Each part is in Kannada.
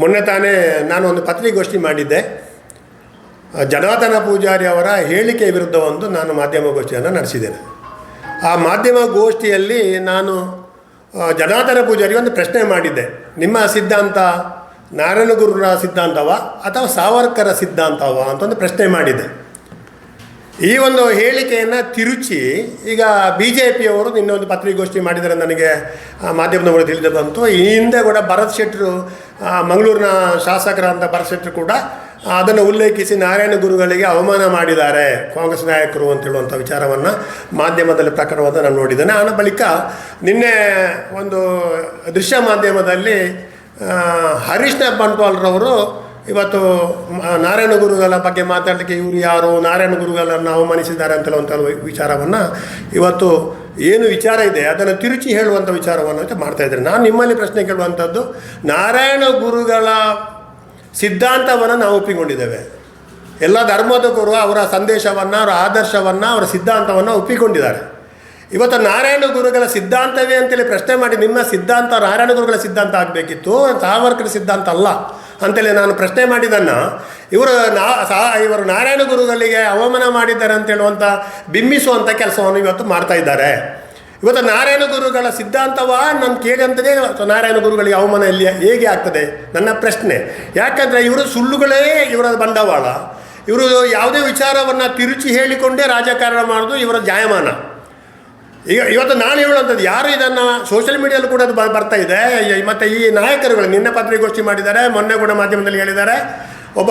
ಮೊನ್ನೆ ತಾನೇ ನಾನು ಒಂದು ಪತ್ರಿಕೋಷ್ಠಿ ಮಾಡಿದ್ದೆ. ಜನಾರ್ದನ ಪೂಜಾರಿ ಅವರ ಹೇಳಿಕೆ ವಿರುದ್ಧ ಒಂದು ನಾನು ಮಾಧ್ಯಮಗೋಷ್ಠಿಯನ್ನು ನಡೆಸಿದ್ದೇನೆ. ಆ ಮಾಧ್ಯಮ ಗೋಷ್ಠಿಯಲ್ಲಿ ನಾನು ಜನಾರ್ದನ ಪೂಜಾರಿ ಒಂದು ಪ್ರಶ್ನೆ ಮಾಡಿದ್ದೆ. ನಿಮ್ಮ ಸಿದ್ಧಾಂತ ನಾರಾಯಣ ಗುರುರ ಸಿದ್ಧಾಂತವ ಅಥವಾ ಸಾವರ್ಕರ ಸಿದ್ಧಾಂತವ ಅಂತ ಒಂದು ಪ್ರಶ್ನೆ ಮಾಡಿದ್ದೆ. ಈ ಒಂದು ಹೇಳಿಕೆಯನ್ನು ತಿರುಚಿ ಈಗ ಬಿ ಜೆ ಪಿಯವರು ನಿನ್ನೊಂದು ಪತ್ರಿಕಾಗೋಷ್ಠಿ ಮಾಡಿದರೆ ನನಗೆ ಮಾಧ್ಯಮದವರು ತಿಳಿದು ಬಂತು ಈ ಹಿಂದೆ ಕೂಡ ಭರತ್ ಶೆಟ್ಟರು ಮಂಗಳೂರಿನ ಶಾಸಕರಾದಂಥ ಭರತ್ ಶೆಟ್ಟರು ಕೂಡ ಅದನ್ನು ಉಲ್ಲೇಖಿಸಿ ನಾರಾಯಣ ಗುರುಗಳಿಗೆ ಅವಮಾನ ಮಾಡಿದ್ದಾರೆ, ಕಾಂಗ್ರೆಸ್ ನಾಯಕರು ಅಂತ ಹೇಳುವಂಥ ವಿಚಾರವನ್ನು ಮಾಧ್ಯಮದಲ್ಲಿ ಪ್ರಕರಣವನ್ನು ನಾನು ನೋಡಿದ್ದೇನೆ. ಆನ ಬಳಿಕ ನಿನ್ನೆ ಒಂದು ದೃಶ್ಯ ಮಾಧ್ಯಮದಲ್ಲಿ ಹರೀಶ್ನ ಹರೀಶ್ ಬಂಟ್ವಾಲ್ರವರು ಇವತ್ತು ನಾರಾಯಣ ಗುರುಗಳ ಬಗ್ಗೆ ಮಾತಾಡಲಿಕ್ಕೆ ಇವರು ಯಾರು? ನಾರಾಯಣ ಗುರುಗಳನ್ನು ಅವಮಾನಿಸಿದ್ದಾರೆ ಅಂತ ಒಂದು ವಿಚಾರವನ್ನು ಇವತ್ತು ಏನು ವಿಚಾರ ಇದೆ, ಅದನ್ನು ತಿರುಚಿ ಹೇಳುವಂಥ ವಿಚಾರವನ್ನು ಅಂತ ಮಾಡ್ತಾ ಇದ್ದಾರೆ. ನಾನು ನಿಮ್ಮಲ್ಲಿ ಪ್ರಶ್ನೆ ಕೇಳುವಂಥದ್ದು ನಾರಾಯಣ ಗುರುಗಳ ಸಿದ್ಧಾಂತವನ್ನು ನಾವು ಒಪ್ಪಿಕೊಂಡಿದ್ದೇವೆ. ಎಲ್ಲ ಧರ್ಮದ ಗುರು ಅವರ ಸಂದೇಶವನ್ನು, ಅವರ ಆದರ್ಶವನ್ನು, ಅವರ ಸಿದ್ಧಾಂತವನ್ನು ಒಪ್ಪಿಕೊಂಡಿದ್ದಾರೆ. ಇವತ್ತು ನಾರಾಯಣ ಗುರುಗಳ ಸಿದ್ಧಾಂತವೇ ಅಂತೇಳಿ ಪ್ರಶ್ನೆ ಮಾಡಿ, ನಿಮ್ಮ ಸಿದ್ಧಾಂತ ನಾರಾಯಣ ಗುರುಗಳ ಸಿದ್ಧಾಂತ ಆಗಬೇಕಿತ್ತು ಸಾವರ್ಕರ ಸಿದ್ಧಾಂತ ಅಲ್ಲ. ಅಂತೇಳಿ ನಾನು ಪ್ರಶ್ನೆ ಮಾಡಿದ್ದನ್ನು ಇವರು ನಾ, ಸಾ, ಇವರು ನಾರಾಯಣ ಗುರುಗಳಿಗೆ ಅವಮಾನ ಮಾಡಿದ್ದಾರೆ ಅಂತ ಹೇಳುವಂಥ ಬಿಂಬಿಸುವಂಥ ಕೆಲಸವನ್ನು ಇವತ್ತು ಮಾಡ್ತಾ ಇದ್ದಾರೆ. ಇವತ್ತು ನಾರಾಯಣ ಗುರುಗಳ ಸಿದ್ಧಾಂತವ? ನಾನು ಕೇಳಿದಂಥದ್ದೇ ನಾರಾಯಣ ಗುರುಗಳಿಗೆ ಅವಮಾನ ಇಲ್ಲಿ ಹೇಗೆ ಆಗ್ತದೆ? ನನ್ನ ಪ್ರಶ್ನೆ. ಯಾಕಂದರೆ ಇವರು ಸುಳ್ಳುಗಳೇ ಇವರ ಬಂಡವಾಳ. ಇವರು ಯಾವುದೇ ವಿಚಾರವನ್ನು ತಿರುಚಿ ಹೇಳಿಕೊಂಡೇ ರಾಜಕಾರಣ ಮಾಡೋದು ಇವರ ಜಾಯಮಾನ. ಈಗ ಇವತ್ತು ನಾನು ಹೇಳುವಂಥದ್ದು ಯಾರು ಇದನ್ನು ಸೋಷಿಯಲ್ ಮೀಡಿಯಲ್ಲಿ ಕೂಡ ಅದು ಬರ್ತಾ ಇದೆ. ಮತ್ತು ಈ ನಾಯಕರುಗಳು ನಿನ್ನೆ ಪತ್ರಿಕಾಗೋಷ್ಠಿ ಮಾಡಿದ್ದಾರೆ, ಮೊನ್ನೆ ಕೂಡ ಮಾಧ್ಯಮದಲ್ಲಿ ಹೇಳಿದ್ದಾರೆ. ಒಬ್ಬ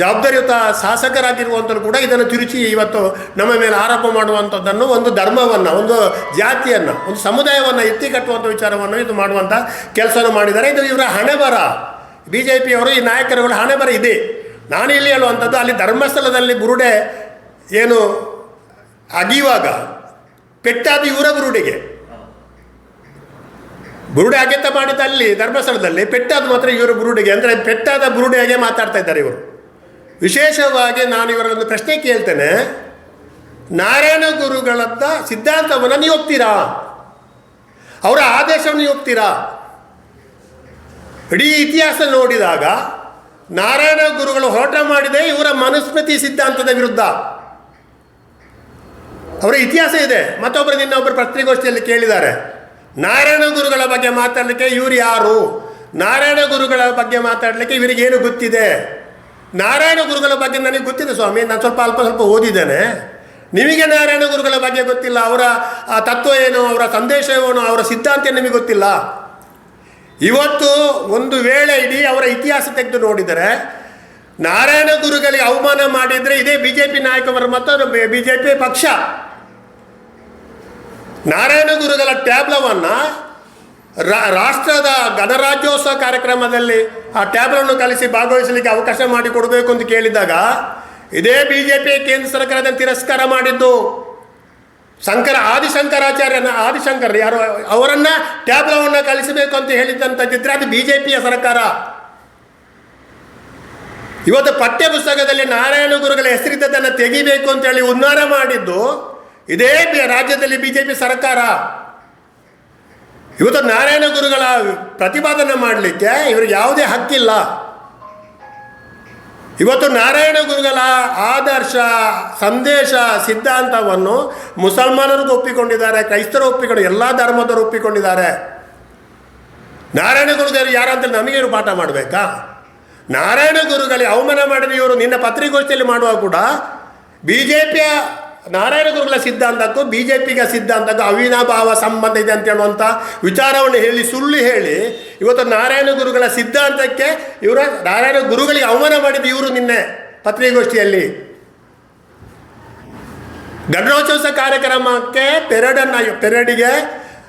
ಜವಾಬ್ದಾರಿಯುತ ಶಾಸಕರಾಗಿರುವಂಥವ್ರು ಕೂಡ ಇದನ್ನು ತಿರುಚಿ ಇವತ್ತು ನಮ್ಮ ಮೇಲೆ ಆರೋಪ ಮಾಡುವಂಥದ್ದನ್ನು ಒಂದು ಧರ್ಮವನ್ನು, ಒಂದು ಜಾತಿಯನ್ನು, ಒಂದು ಸಮುದಾಯವನ್ನು ಎತ್ತಿ ಕಟ್ಟುವಂಥ ವಿಚಾರವನ್ನು ಇದು ಮಾಡುವಂಥ ಕೆಲಸವನ್ನು ಮಾಡಿದ್ದಾರೆ. ಇದು ಇವರ ಹಣೆ ಬರ ಬಿ ಜೆ ಪಿಯವರು ಈ ನಾಯಕರುಗಳ ಹಣೆ ಬರ ಇದೆ. ನಾನು ಇಲ್ಲಿ ಹೇಳುವಂಥದ್ದು ಅಲ್ಲಿ ಧರ್ಮಸ್ಥಳದಲ್ಲಿ ಬುರುಡೆ ಏನು ಅಗಿಯುವಾಗ ಪೆಟ್ಟಾದ ಇವರ ಬುರುಡೆಗೆ. ಬುರುಡೆ ಅಗೆತ ಮಾಡಿದಲ್ಲಿ, ಧರ್ಮಸ್ಥಳದಲ್ಲಿ ಪೆಟ್ಟಾದ ಮಾತ್ರ ಇವರ ಬುರುಡೆಗೆ. ಅಂದರೆ ಪೆಟ್ಟಾದ ಬುರುಡೆಗೆ ಮಾತಾಡ್ತಾ ಇದ್ದಾರೆ ಇವರು. ವಿಶೇಷವಾಗಿ ನಾನು ಇವರೊಂದು ಪ್ರಶ್ನೆ ಕೇಳ್ತೇನೆ, ನಾರಾಯಣ ಗುರುಗಳತ್ತ ಸಿದ್ಧಾಂತವನ್ನು ನೀವು ಒಪ್ತೀರಾ? ಅವರ ಆದೇಶವನ್ನು ನೀವು ಒಪ್ತೀರಾ? ಇಡೀ ಇತಿಹಾಸ ನೋಡಿದಾಗ ನಾರಾಯಣ ಗುರುಗಳು ಹೋಟ ಮಾಡಿದೆ ಇವರ ಮನುಸ್ಮೃತಿ ಸಿದ್ಧಾಂತದ ವಿರುದ್ಧ. ಅವರ ಇತಿಹಾಸ ಇದೆ. ಮತ್ತೊಬ್ಬರು ನಿನ್ನೊಬ್ಬರು ಪತ್ರಿಕೋಷ್ಠಿಯಲ್ಲಿ ಕೇಳಿದ್ದಾರೆ. ನಾರಾಯಣ ಗುರುಗಳ ಬಗ್ಗೆ ಮಾತಾಡಲಿಕ್ಕೆ ಇವರು ಯಾರು? ನಾರಾಯಣ ಗುರುಗಳ ಬಗ್ಗೆ ಮಾತಾಡಲಿಕ್ಕೆ ಏನು ಗೊತ್ತಿದೆ? ನಾರಾಯಣ ಗುರುಗಳ ಬಗ್ಗೆ ನನಗೆ ಗೊತ್ತಿದೆ ಸ್ವಾಮಿ. ನಾನು ಸ್ವಲ್ಪ ಅಲ್ಪ ಸ್ವಲ್ಪ ಓದಿದ್ದೇನೆ. ನಿಮಗೆ ನಾರಾಯಣ ಗುರುಗಳ ಬಗ್ಗೆ ಗೊತ್ತಿಲ್ಲ? ಅವರ, ಆ ತತ್ವ ಏನು? ಅವರ ಸಂದೇಶ ಏನು? ಅವರ ಸಿದ್ಧಾಂತ ನಿಮಗೆ ಗೊತ್ತಿಲ್ಲ? ಇವತ್ತು ಒಂದು ವೇಳೆ ಇಡೀ ಅವರ ಇತಿಹಾಸ ತೆಗೆದು ನೋಡಿದರೆ, ನಾರಾಯಣ ಗುರುಗಳಿಗೆ ಅವಮಾನ ಮಾಡಿದರೆ ಇದೇ ಬಿ ಜೆ ಪಿ ನಾಯಕರು ಮತ್ತು ಬಿ ಜೆ ಪಿ ಪಕ್ಷ. ನಾರಾಯಣ ಗುರುಗಳ ಟ್ಯಾಬ್ಲವನ್ನು ರಾಷ್ಟ್ರದ ಗಣರಾಜ್ಯೋತ್ಸವ ಕಾರ್ಯಕ್ರಮದಲ್ಲಿ ಆ ಟ್ಯಾಬ್ಲನ್ನು ಕಲಿಸಿ ಭಾಗವಹಿಸಲಿಕ್ಕೆ ಅವಕಾಶ ಮಾಡಿಕೊಡಬೇಕು ಅಂತ ಕೇಳಿದಾಗ ಇದೇ ಬಿ ಜೆ ಪಿ ಕೇಂದ್ರ ಸರ್ಕಾರದ ತಿರಸ್ಕಾರ ಮಾಡಿದ್ದು. ಶಂಕರ, ಆದಿಶಂಕರಾಚಾರ್ಯನ, ಆದಿಶಂಕರ್ ಯಾರು, ಅವರನ್ನು ಟ್ಯಾಬ್ಲವನ್ನು ಕಲಿಸಬೇಕು ಅಂತ ಹೇಳಿದ್ದಂಥದ್ದಿದ್ರೆ ಅದು ಬಿ ಜೆ ಪಿಯ ಸರ್ಕಾರ. ಇವತ್ತು ಪಠ್ಯ ಪುಸ್ತಕದಲ್ಲಿ ನಾರಾಯಣ ಗುರುಗಳ ಹೆಸರಿದ್ದದನ್ನು ತೆಗಿಬೇಕು ಅಂತೇಳಿ ಉನ್ನಾರ ಮಾಡಿದ್ದು ಇದೇ ರಾಜ್ಯದಲ್ಲಿ ಬಿ ಜೆ ಪಿ ಸರ್ಕಾರ. ಇವತ್ತು ನಾರಾಯಣ ಗುರುಗಳ ಪ್ರತಿಪಾದನೆ ಮಾಡಲಿಕ್ಕೆ ಇವ್ರಿಗೆ ಯಾವುದೇ ಹಕ್ಕಿಲ್ಲ. ಇವತ್ತು ನಾರಾಯಣ ಗುರುಗಳ ಆದರ್ಶ, ಸಂದೇಶ, ಸಿದ್ಧಾಂತವನ್ನು ಮುಸಲ್ಮಾನರಿಗೂ ಒಪ್ಪಿಕೊಂಡಿದ್ದಾರೆ, ಕ್ರೈಸ್ತರು ಒಪ್ಪಿಕೊಂಡು, ಎಲ್ಲ ಧರ್ಮದವರು ಒಪ್ಪಿಕೊಂಡಿದ್ದಾರೆ. ನಾರಾಯಣ ಗುರುಗಳು ಯಾರಂತ ನಮಗೆ ಇವರು ಪಾಠ ಮಾಡಬೇಕಾ? ನಾರಾಯಣ ಗುರುಗಳಿಗೆ ಅವಮಾನ ಮಾಡಿದ ಇವರು ನಿನ್ನ ಪತ್ರಿಕೋಷ್ಠಿಯಲ್ಲಿ ಮಾಡುವಾಗ ಕೂಡ ಬಿ ಜೆ ಪಿಯ ನಾರಾಯಣ ಗುರುಗಳ ಸಿದ್ಧಾಂತಕ್ಕೂ ಬಿ ಜೆ ಪಿಗೆ ಸಿದ್ಧಾಂತಕ್ಕೂ ಅವಿನಾಭಾವ ಸಂಬಂಧ ಇದೆ ಅಂತ ಹೇಳುವಂಥ ವಿಚಾರವನ್ನು ಹೇಳಿ ಸುಳ್ಳು ಹೇಳಿ ಇವತ್ತು ನಾರಾಯಣ ಗುರುಗಳ ಸಿದ್ಧಾಂತಕ್ಕೆ ಇವರ ನಾರಾಯಣ ಗುರುಗಳಿಗೆ ಅವಮಾನ ಮಾಡಿದ್ದು ಇವರು ನಿನ್ನೆ ಪತ್ರಿಕಾಗೋಷ್ಠಿಯಲ್ಲಿ. ಗಣರಾಜ್ಯೋತ್ಸವ ಕಾರ್ಯಕ್ರಮಕ್ಕೆ ಪೆರೇಡನ್ನು ಪೆರೇಡಿಗೆ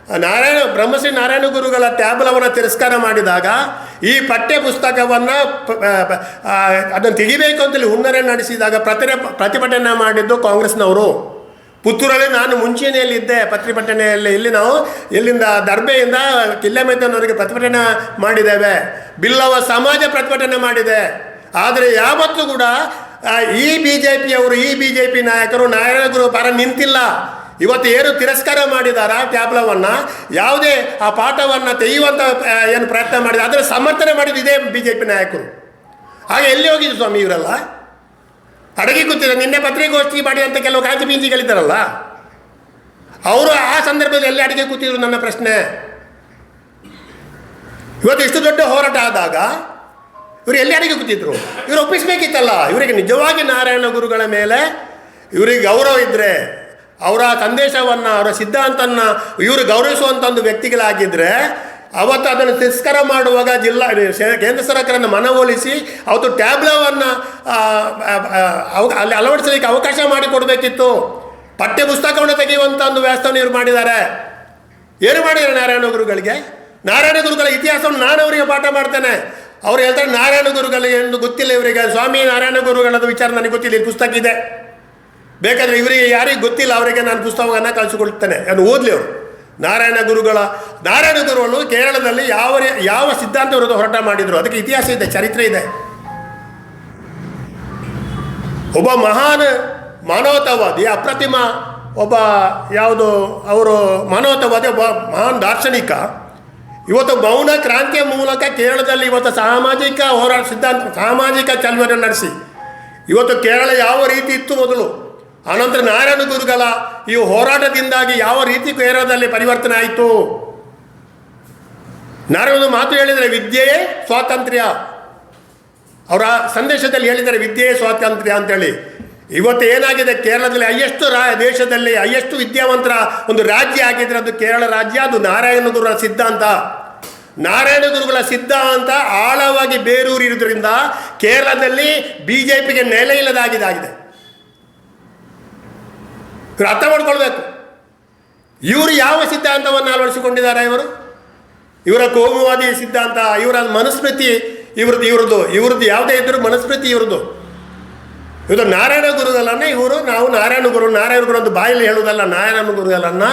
ನಾರಾಯಣ, ಬ್ರಹ್ಮಶ್ರೀ ನಾರಾಯಣ ಗುರುಗಳ ಟ್ಯಾಬ್ಲವನ್ನು ತಿರಸ್ಕಾರ ಮಾಡಿದಾಗ ಈ ಪಠ್ಯ ಪುಸ್ತಕವನ್ನು ಅದನ್ನು ತೆಗಿಬೇಕು ಅಂತೇಳಿ ಹುನ್ನರೆ ನಡೆಸಿದಾಗ ಪ್ರತಿ ಪ್ರತಿಭಟನೆ ಮಾಡಿದ್ದು ಕಾಂಗ್ರೆಸ್ನವರು. ಪುತ್ತೂರಲ್ಲಿ ನಾನು ಮುಂಚೂಣಿಯಲ್ಲಿದ್ದೆ ಪ್ರತಿಭಟನೆಯಲ್ಲಿ ಇಲ್ಲಿ ನಾವು, ಇಲ್ಲಿಂದ ದರ್ಬೆಯಿಂದ ಕಿಲ್ಲೆಮೆತ್ತನವರಿಗೆ ಪ್ರತಿಭಟನೆ ಮಾಡಿದ್ದೇವೆ. ಬಿಲ್ಲವ ಸಮಾಜ ಪ್ರತಿಭಟನೆ ಮಾಡಿದೆ. ಆದರೆ ಯಾವತ್ತೂ ಕೂಡ ಈ ಬಿ ಜೆ ಪಿಯವರು ಈ ಬಿ ಜೆ ಪಿ ನಾಯಕರು ನಾರಾಯಣ ಗುರು ಪರ ನಿಂತಿಲ್ಲ. ಇವತ್ತು ಏನು ತಿರಸ್ಕಾರ ಮಾಡಿದಾರ ಟ್ಯಾಬ್ಲವನ್ನು. ಯಾವುದೇ ಆ ಪಾಠವನ್ನು ತೆಗೆಯುವಂಥ ಏನು ಪ್ರಯತ್ನ ಮಾಡಿದ ಅದರ ಸಮರ್ಥನೆ ಮಾಡಿದ ಇದೇ ಬಿ ಜೆ ಪಿ ನಾಯಕರು. ಹಾಗೆ ಎಲ್ಲಿ ಹೋಗಿದ್ರು ಸ್ವಾಮಿ ಇವರೆಲ್ಲ? ಅಡಗಿ ಕೂತಿದ್ರು, ನಿನ್ನೆ ಮಾಡಿ ಅಂತ ಕೆಲವು ಕಾಂತಿ ಬೀಜಿಗಳಿದ್ದಾರಲ್ಲ ಅವರು ಆ ಸಂದರ್ಭದಲ್ಲಿ ಎಲ್ಲಿ ಅಡಿಗೆ ಕೂತಿದ್ರು ನನ್ನ ಪ್ರಶ್ನೆ. ಇವತ್ತು ಇಷ್ಟು ದೊಡ್ಡ ಹೋರಾಟ ಆದಾಗ ಇವರು ಎಲ್ಲಿ ಅಡಿಗೆ ಕೂತಿದ್ರು? ಇವರು ಒಪ್ಪಿಸಬೇಕಿತ್ತಲ್ಲ. ಇವರಿಗೆ ನಿಜವಾಗಿ ನಾರಾಯಣ ಗುರುಗಳ ಮೇಲೆ, ಇವರಿಗೆ ಗೌರವ ಇದ್ದರೆ ಅವರ ಸಂದೇಶವನ್ನು, ಅವರ ಸಿದ್ಧಾಂತನ ಇವರು ಗೌರವಿಸುವಂಥ ಒಂದು ವ್ಯಕ್ತಿಗಳಾಗಿದ್ದರೆ ಅವತ್ತು ಅದನ್ನು ತಿರಸ್ಕಾರ ಮಾಡುವಾಗ ಜಿಲ್ಲಾ ಕೇಂದ್ರ ಸರ್ಕಾರನ ಮನವೊಲಿಸಿ ಅವತ್ತು ಟ್ಯಾಬ್ಲವನ್ನು ಅಲ್ಲಿ ಅಳವಡಿಸಲಿಕ್ಕೆ ಅವಕಾಶ ಮಾಡಿಕೊಡಬೇಕಿತ್ತು. ಪಠ್ಯ ಪುಸ್ತಕವನ್ನು ತೆಗೆಯುವಂಥ ಒಂದು ವ್ಯವಸ್ಥೆಯನ್ನು ಇವರು ಮಾಡಿದ್ದಾರೆ. ಏನು ಮಾಡಿದ್ದಾರೆ ನಾರಾಯಣ ಗುರುಗಳಿಗೆ? ನಾರಾಯಣ ಗುರುಗಳ ಇತಿಹಾಸವನ್ನು ನಾನು ಅವರಿಗೆ ಪಾಠ ಮಾಡ್ತೇನೆ. ಅವ್ರು ಹೇಳ್ತಾರೆ ನಾರಾಯಣ ಗುರುಗಳಿಗೆ ಎಂದು ಗೊತ್ತಿಲ್ಲ ಇವರಿಗೆ. ಸ್ವಾಮಿ ನಾರಾಯಣ ಗುರುಗಳದ ವಿಚಾರ ನನಗೆ ಗೊತ್ತಿಲ್ಲ ಪುಸ್ತಕ ಇದೆ. ಬೇಕಾದರೆ ಇವರಿಗೆ ಯಾರಿಗೆ ಗೊತ್ತಿಲ್ಲ, ಅವರಿಗೆ ನಾನು ಪುಸ್ತಕವನ್ನು ಕಳಿಸಿಕೊಳ್ತೇನೆ ಅದು ಓದಲಿ ಅವರು? ನಾರಾಯಣ ಗುರುಗಳ, ನಾರಾಯಣ ಗುರುಗಳು ಕೇರಳದಲ್ಲಿ ಯಾವ ಯಾವ ಸಿದ್ಧಾಂತ ವಿರುದ್ಧ ಹೋರಾಟ ಮಾಡಿದರು? ಅದಕ್ಕೆ ಇತಿಹಾಸ ಇದೆ, ಚರಿತ್ರೆ ಇದೆ. ಒಬ್ಬ ಮಹಾನ್ ಮಾನವತಾವಾದಿ, ಅಪ್ರತಿಮ ಒಬ್ಬ ಯಾವುದು, ಅವರು ಮಾನವತಾವಾದಿ, ಒಬ್ಬ ಮಹಾನ್ ದಾರ್ಶನಿಕ, ಇವತ್ತು ಮೌನ ಕ್ರಾಂತಿಯ ಮೂಲಕ ಕೇರಳದಲ್ಲಿ ಇವತ್ತು ಸಾಮಾಜಿಕ ಹೋರಾಟ, ಸಿದ್ಧಾಂತ, ಸಾಮಾಜಿಕ ಚಳವಳಿ ನಡೆಸಿ. ಇವತ್ತು ಕೇರಳ ಯಾವ ರೀತಿ ಇತ್ತು ಮೊದಲು? ಆನಂತರ ನಾರಾಯಣ ಗುರುಗಳ ಈ ಹೋರಾಟದಿಂದಾಗಿ ಯಾವ ರೀತಿ ಕೇರಳದಲ್ಲಿ ಪರಿವರ್ತನೆ ಆಯಿತು? ನಾರಾಯಣ ಮಾತು ಹೇಳಿದರೆ ವಿದ್ಯೆಯೇ ಸ್ವಾತಂತ್ರ್ಯ. ಅವರ ಸಂದೇಶದಲ್ಲಿ ಹೇಳಿದರೆ ವಿದ್ಯೆಯೇ ಸ್ವಾತಂತ್ರ್ಯ ಅಂತೇಳಿ. ಇವತ್ತು ಏನಾಗಿದೆ? ಕೇರಳದಲ್ಲಿ ಅಯ್ಯಷ್ಟು ರಾ, ದೇಶದಲ್ಲಿ ಅಯ್ಯಷ್ಟು ವಿದ್ಯಾವಂತರ ಒಂದು ರಾಜ್ಯ ಆಗಿದ್ರೆ ಅದು ಕೇರಳ ರಾಜ್ಯ, ಅದು ನಾರಾಯಣ ಗುರುಗಳ ಸಿದ್ಧಾಂತ. ನಾರಾಯಣ ಗುರುಗಳ ಸಿದ್ಧಾಂತ ಆಳವಾಗಿ ಬೇರೂರಿರುವುದರಿಂದ ಕೇರಳದಲ್ಲಿ ಬಿ ಜೆ ಪಿಗೆ ನೆಲೆ ಇಲ್ಲದಾಗಿದ್ದಾಗಿದೆ ಇವರು ಅರ್ಥ ಮಾಡ್ಕೊಳ್ಬೇಕು. ಇವರು ಯಾವ ಸಿದ್ಧಾಂತವನ್ನು ಅಳವಡಿಸಿಕೊಂಡಿದ್ದಾರೆ ಇವರು? ಇವರ ಕೋಮುವಾದಿ ಸಿದ್ಧಾಂತ, ಇವರ ಮನುಸ್ಮೃತಿ ಇವ್ರದ್ದು ಇವ್ರದ್ದು ಇವ್ರದ್ದು ಯಾವುದೇ ಇದ್ದರೂ ಮನುಸ್ಮೃತಿ ಇವ್ರದ್ದು. ಇವರು ನಾರಾಯಣ ಗುರುಗಳನ್ನ ಇವರು, ನಾವು ನಾರಾಯಣ ಗುರು ನಾರಾಯಣ ಗುರು ಅಂತ ಬಾಯಲ್ಲಿ ಹೇಳುವುದಲ್ಲ, ನಾರಾಯಣ ಗುರುಗಳನ್ನ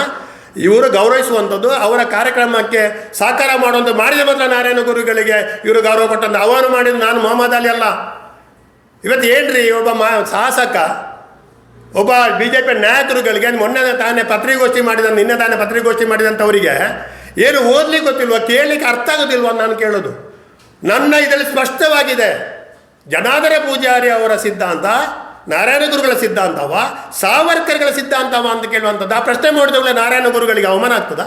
ಇವರು ಗೌರವಿಸುವಂಥದ್ದು, ಅವರ ಕಾರ್ಯಕ್ರಮಕ್ಕೆ ಸಾಕಾರ ಮಾಡುವಂಥ ಮಾಡಿದ ಮಾತ್ರ ನಾರಾಯಣ ಗುರುಗಳಿಗೆ ಇವರು ಗೌರವ ಕೊಟ್ಟಂತ. ಅವನು ಮಾಡಿದ ನಾನು ಮೊಹಮ್ಮದ್ ಅಲಿ ಅಲ್ಲ. ಇವತ್ತು ಏನ್ರಿ ಒಬ್ಬ ಮಾ ಶಾಸಕ ಒಬ್ಬ ಬಿ ಜೆ ಪಿ ನಾಯಕರುಗಳಿಗೆ ಮೊನ್ನೆ ತಾನೇ ಪತ್ರಿಕೋಷ್ಠಿ ಮಾಡಿದ ನಿನ್ನೆ ತಾನೇ ಪತ್ರಿಕೋಷ್ಠಿ ಮಾಡಿದಂಥವರಿಗೆ ಏನು ಓದ್ಲಿಕ್ಕೆ ಗೊತ್ತಿಲ್ವ, ಕೇಳಲಿಕ್ಕೆ ಅರ್ಥ ಆಗೋದಿಲ್ವ ನಾನು ಕೇಳೋದು. ನನ್ನ ಇದರಲ್ಲಿ ಸ್ಪಷ್ಟವಾಗಿದೆ. ಜನಾದರ ಪೂಜಾರಿ ಅವರ ಸಿದ್ಧಾಂತ, ನಾರಾಯಣ ಗುರುಗಳ ಸಿದ್ಧಾಂತವ, ಸಾವರ್ಕರ್ಗಳ ಸಿದ್ಧಾಂತವ ಅಂತ ಕೇಳುವಂಥದ್ದು. ಆ ಪ್ರಶ್ನೆ ಮಾಡಿದವಳೆ ನಾರಾಯಣ ಗುರುಗಳಿಗೆ ಅವಮಾನ ಆಗ್ತದ?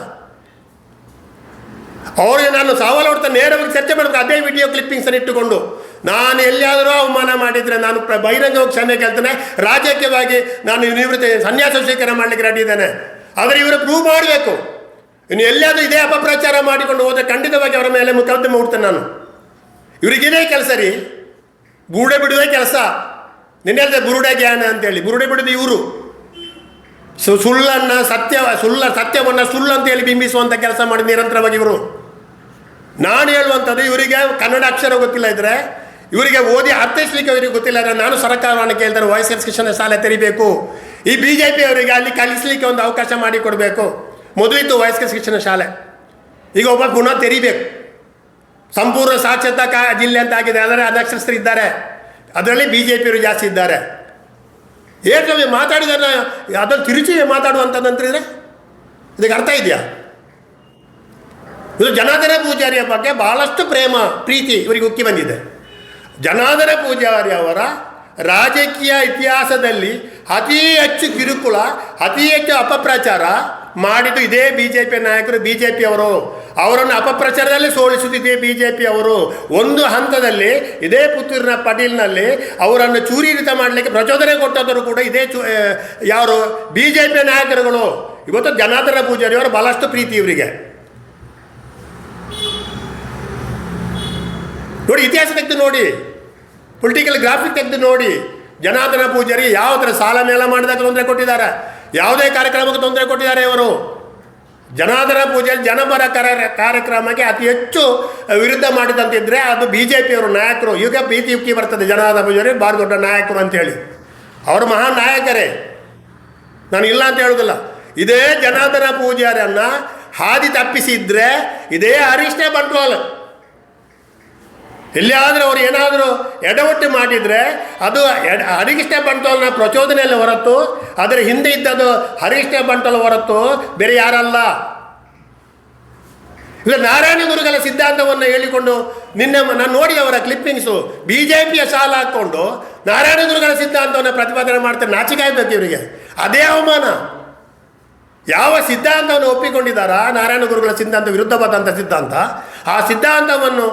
ಅವರಿಗೆ ನಾನು ಸವಾಲು ನೇರವಾಗಿ ಚರ್ಚೆ ಮಾಡಬೇಕು. ಅದೇ ವಿಡಿಯೋ ಕ್ಲಿಪ್ಪಿಂಗ್ಸನ್ನು ಇಟ್ಟುಕೊಂಡು ನಾನು ಎಲ್ಲಿಯಾದರೂ ಅವಮಾನ ಮಾಡಿದರೆ ನಾನು ಪ್ರ ಬಹಿರಂಗವಾಗಿ ಕ್ಷಮೆ ಕೇಳ್ತೇನೆ. ರಾಜಕೀಯವಾಗಿ ನಾನು ನಿವೃತ್ತಿ ಸನ್ಯಾಸ ಸ್ವೀಕಾರ ಮಾಡಲಿಕ್ಕೆ ರೆಡಿ ಇದ್ದೇನೆ. ಆದರೆ ಇವರು ಪ್ರೂವ್ ಮಾಡಬೇಕು. ಇನ್ನು ಎಲ್ಲಿಯಾದರೂ ಇದೇ ಅಪಪ್ರಚಾರ ಮಾಡಿಕೊಂಡು ಹೋದರೆ ಖಂಡಿತವಾಗಿ ಅವರ ಮೇಲೆ ಮುಖಾಂತರ ಮಾಡ್ತೇನೆ ನಾನು. ಇವರಿಗಿದೇ ಕೆಲಸ ರೀ? ಬುರುಡೆ ಬಿಡುವುದೇ ಕೆಲಸ. ನಿನ್ನೆ ಬುರುಡೆ ಜ್ಞಾನ ಅಂತೇಳಿ. ಬುರುಡೆ ಬಿಡೋದು ಇವರು. ಸು ಸುಳ್ಳನ್ನು ಸತ್ಯ, ಸುಳ್ಳ ಸತ್ಯವನ್ನು ಸುಳ್ಳು ಅಂತ ಹೇಳಿ ಬಿಂಬಿಸುವಂಥ ಕೆಲಸ ಮಾಡಿ ನಿರಂತರವಾಗಿ ಇವರು. ನಾನು ಹೇಳುವಂಥದ್ದು ಇವರಿಗೆ ಕನ್ನಡ ಅಕ್ಷರ ಗೊತ್ತಿಲ್ಲ ಇದ್ರೆ ಇವರಿಗೆ ಓದಿ ಅರ್ಥೈಸ್ಲಿಕ್ಕೆ ಅವರಿಗೆ ಗೊತ್ತಿಲ್ಲ ಆದರೆ ನಾನು ಸರ್ಕಾರವನ್ನು ಕೇಳ್ತಾರೆ ವಾಯ್ಸ್ ಶಿಕ್ಷಣ ಶಾಲೆ ತೆರಿಬೇಕು. ಈ ಬಿ ಜೆ ಪಿ ಅವರಿಗೆ ಅಲ್ಲಿ ಕಲಿಸ್ಲಿಕ್ಕೆ ಒಂದು ಅವಕಾಶ ಮಾಡಿಕೊಡ್ಬೇಕು ಮೊದಲಿತ್ತು ವಯಸ್ಕ ಶಿಕ್ಷಣ ಶಾಲೆ. ಈಗ ಒಬ್ಬ ಗುಣ ತೆರಿಬೇಕು. ಸಂಪೂರ್ಣ ಸಾಕ್ಷರತಾ ಕಾ ಜಿಲ್ಲೆ ಅಂತ ಆಗಿದೆ. ಅದರ ಅನಕ್ಷರಸ್ಥರು ಇದ್ದಾರೆ. ಅದರಲ್ಲಿ ಬಿ ಜೆ ಪಿಯವರು ಜಾಸ್ತಿ ಇದ್ದಾರೆ. ಏನು ಮಾತಾಡಿದ ಅದನ್ನು ತಿರುಚಿ ಮಾತಾಡುವಂಥದ್ದಂತಿದ್ರೆ ಇದಕ್ಕೆ ಅರ್ಥ ಇದೆಯಾ? ಇದು ಜನಾರ್ದನ ಪೂಜಾರಿಯ ಬಗ್ಗೆ ಬಹಳಷ್ಟು ಪ್ರೇಮ, ಪ್ರೀತಿ ಇವರಿಗೆ ಉಕ್ಕಿ ಬಂದಿದೆ. ಜನಾರ್ದನ ಪೂಜಾರಿ ಅವರ ರಾಜಕೀಯ ಇತಿಹಾಸದಲ್ಲಿ ಅತಿ ಹೆಚ್ಚು ಕಿರುಕುಳ, ಅತಿ ಹೆಚ್ಚು ಅಪಪ್ರಚಾರ ಮಾಡಿದ್ದು ಇದೇ ಬಿ ಜೆ ಪಿ ನಾಯಕರು ಬಿ ಜೆ ಪಿಯವರು ಅವರನ್ನು ಅಪಪ್ರಚಾರದಲ್ಲಿ ಸೋಲಿಸುತ್ತಿದೆ ಬಿ ಜೆ ಪಿ ಅವರು. ಒಂದು ಹಂತದಲ್ಲಿ ಇದೇ ಪುತ್ತೂರಿನ ಪಟೀಲ್ನಲ್ಲಿ ಅವರನ್ನು ಚೂರಿರಿತ ಮಾಡಲಿಕ್ಕೆ ಪ್ರಚೋದನೆ ಕೊಟ್ಟವರು ಕೂಡ ಇದೇ ಚೂ ಯಾರು? ಬಿ ಜೆ ಪಿ ನಾಯಕರುಗಳು. ಇವತ್ತು ಜನಾರ್ದನ ಪೂಜಾರಿ ಅವರು ಬಹಳಷ್ಟು ಪ್ರೀತಿ ಇವರಿಗೆ. ನೋಡಿ ಇತಿಹಾಸ ತೆಗೆದು ನೋಡಿ. ಪೊಲಿಟಿಕಲ್ ಗ್ರಾಫಿಕ್ ತೆಗೆದು ನೋಡಿ. ಜನಾರ್ದನ ಪೂಜಾರಿ ಯಾವ ಥರ ಸಾಲ ಮೇಳ ಮಾಡಿದಾಗ ತೊಂದರೆ ಕೊಟ್ಟಿದ್ದಾರೆ? ಯಾವುದೇ ಕಾರ್ಯಕ್ರಮಕ್ಕೆ ತೊಂದರೆ ಕೊಟ್ಟಿದ್ದಾರೆ ಇವರು. ಜನಾರ್ದನ ಪೂಜಾರಿ ಜನಪರ ಕಾರ್ಯ ಕಾರ್ಯಕ್ರಮಕ್ಕೆ ಅತಿ ಹೆಚ್ಚು ವಿರುದ್ಧ ಮಾಡಿದಂತಿದ್ರೆ ಅದು ಬಿ ಜೆ ಪಿಯವರು ನಾಯಕರು. ಈಗ ಪ್ರೀತಿ ಯುಕ್ತಿ ಬರ್ತದೆ ಜನಾರ್ದನ ಪೂಜಾರಿ, ಭಾರಿ ದೊಡ್ಡ ನಾಯಕರು ಅಂತೇಳಿ ಅವರು ಮಹಾನ್ ನಾಯಕರೇ. ನಾನು ಇಲ್ಲ ಅಂತ ಹೇಳೋದಿಲ್ಲ. ಇದೇ ಜನಾರ್ದನ ಪೂಜಾರಿಯನ್ನ ಹಾದಿ ತಪ್ಪಿಸಿದ್ರೆ ಇದೇ ಹರೀಶ್ನೇ ಬಂಟ್ವಾಳ ಎಲ್ಲಿಯಾದರೂ ಅವರು ಏನಾದರೂ ಎಡವಟ್ಟು ಮಾಡಿದರೆ ಅದು ಎಡ ಹರಿಕೃಷ್ಣ ಬಂಟೋಲ್ನ ಪ್ರಚೋದನೆಯಲ್ಲಿ ಹೊರತು ಅದರ ಹಿಂದೆ ಇದ್ದದ್ದು ಹರಿಕೃಷ್ಣ ಬಂಟೋಲ್ ಹೊರತು ಬೇರೆ ಯಾರಲ್ಲ. ಈಗ ನಾರಾಯಣ ಗುರುಗಳ ಸಿದ್ಧಾಂತವನ್ನು ಹೇಳಿಕೊಂಡು ನಿನ್ನೆ ನಾನು ನೋಡಿ ಅವರ ಕ್ಲಿಪ್ಪಿಂಗ್ಸು ಬಿ ಜೆ ಪಿಯ ಸಾಲ ಹಾಕ್ಕೊಂಡು ನಾರಾಯಣ ಗುರುಗಳ ಸಿದ್ಧಾಂತವನ್ನು ಪ್ರತಿಪಾದನೆ ಮಾಡ್ತಾರೆ ನಾಚಿಕಾಯ್ಬೇಕು ಇವರಿಗೆ. ಅದೇ ಅವಮಾನ. ಯಾವ ಸಿದ್ಧಾಂತವನ್ನು ಒಪ್ಪಿಕೊಂಡಿದ್ದಾರಾ? ನಾರಾಯಣ ಗುರುಗಳ ಸಿದ್ಧಾಂತ ವಿರುದ್ಧವಾದಂಥ ಸಿದ್ಧಾಂತ. ಆ ಸಿದ್ಧಾಂತವನ್ನು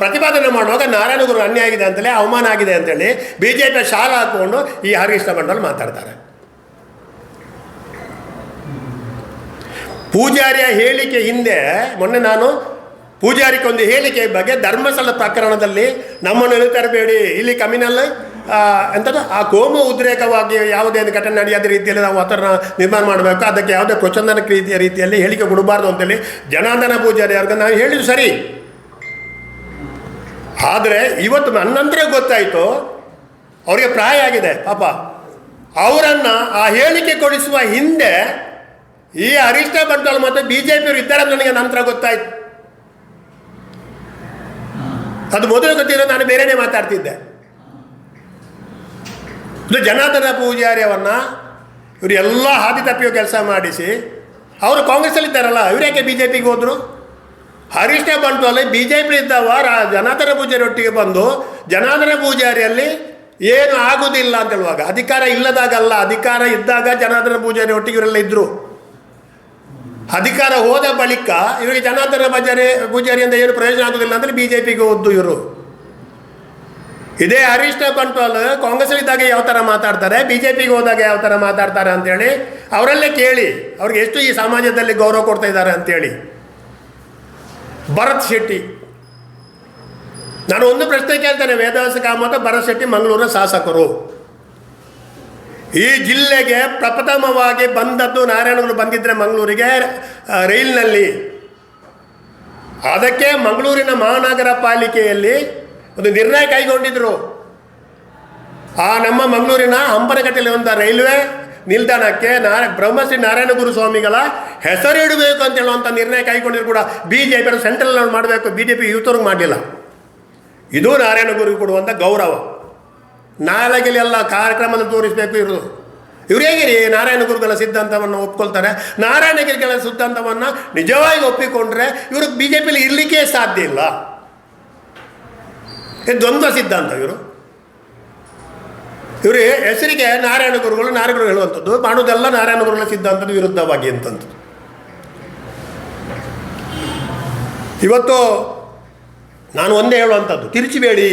ಪ್ರತಿಪಾದನೆ ಮಾಡುವಾಗ ನಾರಾಯಣ ಗುರು ಅನ್ಯ ಆಗಿದೆ ಅಂತೇಳಿ ಅವಮಾನ ಆಗಿದೆ ಅಂತೇಳಿ ಬಿ ಜೆ ಪಿ ಶಾಲ ಹಾಕ್ಕೊಂಡು ಈ ಹರಿಕೃಷ್ಣ ಮಂಡಲ್ ಮಾತಾಡ್ತಾರೆ. ಪೂಜಾರಿಯ ಹೇಳಿಕೆ ಹಿಂದೆ, ಮೊನ್ನೆ ನಾನು ಪೂಜಾರಿಗೆ ಒಂದು ಹೇಳಿಕೆ ಬಗ್ಗೆ ಧರ್ಮಸ್ಥಳ ಪ್ರಕರಣದಲ್ಲಿ ನಮ್ಮನ್ನು ಎಳಿತರಬೇಡಿ. ಇಲ್ಲಿ ಕಮಿನಲ್ ಎಂಥದ್ದು ಆ ಕೋಮ ಉದ್ರೇಕವಾಗಿ ಯಾವುದೇ ಒಂದು ಘಟನೆ ನಡೆಯದ ರೀತಿಯಲ್ಲಿ ನಾವು ವಾತಾವರಣ ನಿರ್ಮಾಣ ಮಾಡಬೇಕು. ಅದಕ್ಕೆ ಯಾವುದೇ ಪ್ರಚಂದನ ರೀತಿಯ ರೀತಿಯಲ್ಲಿ ಹೇಳಿಕೆ ಕೊಡಬಾರ್ದು ಅಂತೇಳಿ ಜನಾಂದನ ಪೂಜಾರಿ ಅವ್ರಿಗೆ ನಾವು ಹೇಳಿದ್ದು ಸರಿ. ಆದರೆ ಇವತ್ತು ನನ್ನಂತರ ಗೊತ್ತಾಯಿತು. ಅವರಿಗೆ ಪ್ರಾಯ ಆಗಿದೆ, ಪಾಪ. ಅವರನ್ನು ಆ ಹೇಳಿಕೆ ಕೊಡಿಸುವ ಹಿಂದೆ ಈ ಅರಿಷ್ಟ ಬಂಟ್ವಾಳ ಮತ್ತು ಬಿ ಜೆ ಪಿಯವರು ಇದ್ದಾರೆ ನನಗೆ ನಂತರ ಗೊತ್ತಾಯ್ತು. ಅದು ಮೊದಲು ಗೊತ್ತಿರೋ ನಾನು ಬೇರೆಯೇ ಮಾತಾಡ್ತಿದ್ದೆ. ಇದು ಜನಾರ್ದನ ಪೂಜಾರಿ ಅವನ್ನ ಇವರು ಎಲ್ಲ ಹಾದಿ ತಪ್ಪಿಯೋ ಕೆಲಸ ಮಾಡಿಸಿ, ಅವರು ಕಾಂಗ್ರೆಸ್ಸಲ್ಲಿ ಇದ್ದಾರಲ್ಲ ಇವ್ರು ಯಾಕೆ ಬಿ ಜೆ ಪಿಗೆ ಹೋದರು? ಹರೀಶ್ ಅಲ್ಲಿ ಬಿ ಜೆ ಪಿ ಇದ್ದವ ರಾ- ಜನಾರ್ದನ ಪೂಜಾರಿ ಒಟ್ಟಿಗೆ ಬಂದು, ಜನಾರ್ದನ ಪೂಜಾರಿಯಲ್ಲಿ ಏನು ಆಗುವುದಿಲ್ಲ ಅಂತ ಹೇಳುವಾಗ, ಅಧಿಕಾರ ಇಲ್ಲದಾಗಲ್ಲ, ಅಧಿಕಾರ ಇದ್ದಾಗ ಜನಾರ್ದನ ಪೂಜಾರಿ ಒಟ್ಟಿಗೆ ಇವರೆಲ್ಲ ಇದ್ದರು ಅಧಿಕಾರ ಹೋದ ಬಳಿಕ, ಇವರಿಗೆ ಜನಾರ್ದನ ಪೂಜಾರಿ ಪೂಜಾರಿಯಿಂದ ಏನು ಪ್ರಯೋಜನ ಆಗೋದಿಲ್ಲ ಅಂದರೆ ಬಿ ಜೆ ಪಿಗೆ ಹೋದ್ದು ಇವರು. ಇದೇ ಹರೀಶ್ ಬಂಟ್ವಾಲ್ ಕಾಂಗ್ರೆಸ್ ಇದ್ದಾಗ ಯಾವ ಥರ ಮಾತಾಡ್ತಾರೆ ಬಿ ಜೆ ಪಿಗೆ ಹೋದಾಗ ಯಾವ ಥರ ಮಾತಾಡ್ತಾರೆ ಅಂತೇಳಿ ಅವರಲ್ಲೇ ಕೇಳಿ, ಅವ್ರಿಗೆ ಎಷ್ಟು ಈ ಸಮಾಜದಲ್ಲಿ ಗೌರವ ಕೊಡ್ತಾ ಇದ್ದಾರೆ ಅಂತೇಳಿ ಭರತ್ ಶೆಟ್ಟಿ. ನಾನು ಒಂದು ಪ್ರಶ್ನೆ ಕೇಳ್ತೇನೆ ವೇದವಾಸ ಕಾಮತ ಭರತ್ ಶೆಟ್ಟಿ ಮಂಗಳೂರಿನ ಶಾಸಕರು. ಈ ಜಿಲ್ಲೆಗೆ ಪ್ರಪ್ರಥಮವಾಗಿ ಬಂದದ್ದು ನಾರಾಯಣಗುರು ಬಂದಿದ್ದರೆ ಮಂಗಳೂರಿಗೆ ರೈಲ್ನಲ್ಲಿ. ಅದಕ್ಕೆ ಮಂಗಳೂರಿನ ಮಹಾನಗರ ಪಾಲಿಕೆಯಲ್ಲಿ ಒಂದು ನಿರ್ಣಯ ಕೈಗೊಂಡಿದ್ರು. ಆ ನಮ್ಮ ಮಂಗಳೂರಿನ ಹಂಪನಕಟ್ಟೆಯಲ್ಲಿ ಒಂದು ರೈಲ್ವೆ ನಿಲ್ದಾಣಕ್ಕೆ ನಾರ, ಬ್ರಹ್ಮಶ್ರೀ ನಾರಾಯಣ ಗುರು ಸ್ವಾಮಿಗಳ ಹೆಸರಿಡಬೇಕು ಅಂತ ಹೇಳುವಂಥ ನಿರ್ಣಯ ಕೈಗೊಂಡಿದ್ರು ಕೂಡ ಬಿ ಜೆ ಪಿ ಸೆಂಟ್ರಲ್ ಮಾಡಬೇಕು ಬಿ ಜೆ ಪಿ ಯುವತರು ಮಾಡಲಿಲ್ಲ. ಇದು ನಾರಾಯಣ ಗುರು ಕೊಡುವಂಥ ಗೌರವ. ನಾಳೆಗೆಲ್ಲ ಎಲ್ಲ ಕಾರ್ಯಕ್ರಮವನ್ನು ತೋರಿಸಬೇಕು ಇವರು. ಇವ್ರು ಹೇಗಿರಿ ನಾರಾಯಣ ಗುರುಗಳ ಸಿದ್ಧಾಂತವನ್ನು ಒಪ್ಕೊಳ್ತಾರೆ? ನಾರಾಯಣ ಗುರುಗಳ ಸಿದ್ಧಾಂತವನ್ನು ನಿಜವಾಗಿ ಒಪ್ಪಿಕೊಂಡ್ರೆ ಇವರು ಬಿ ಜೆ ಪಿಲಿ ಇರಲಿಕ್ಕೆ ಸಾಧ್ಯ ಇಲ್ಲ. ಇದು ದ್ವಂದ್ವ ಸಿದ್ಧಾಂತ ಇವರು. ಇವರು ಹೆಸರಿಗೆ ನಾರಾಯಣ ಗುರುಗಳು ನಾರಾಯಣ ಗುರುಗಳು ಹೇಳುವಂಥದ್ದು ಮಾಡುವುದೆಲ್ಲ ನಾರಾಯಣ ಗುರುಗಳ ಸಿದ್ಧಾಂತದ ವಿರುದ್ಧವಾಗಿ ಅಂತಂದು ಇವತ್ತು ನಾನು ಒಂದೇ ಹೇಳುವಂಥದ್ದು, ತಿರುಚಿಬೇಡಿ.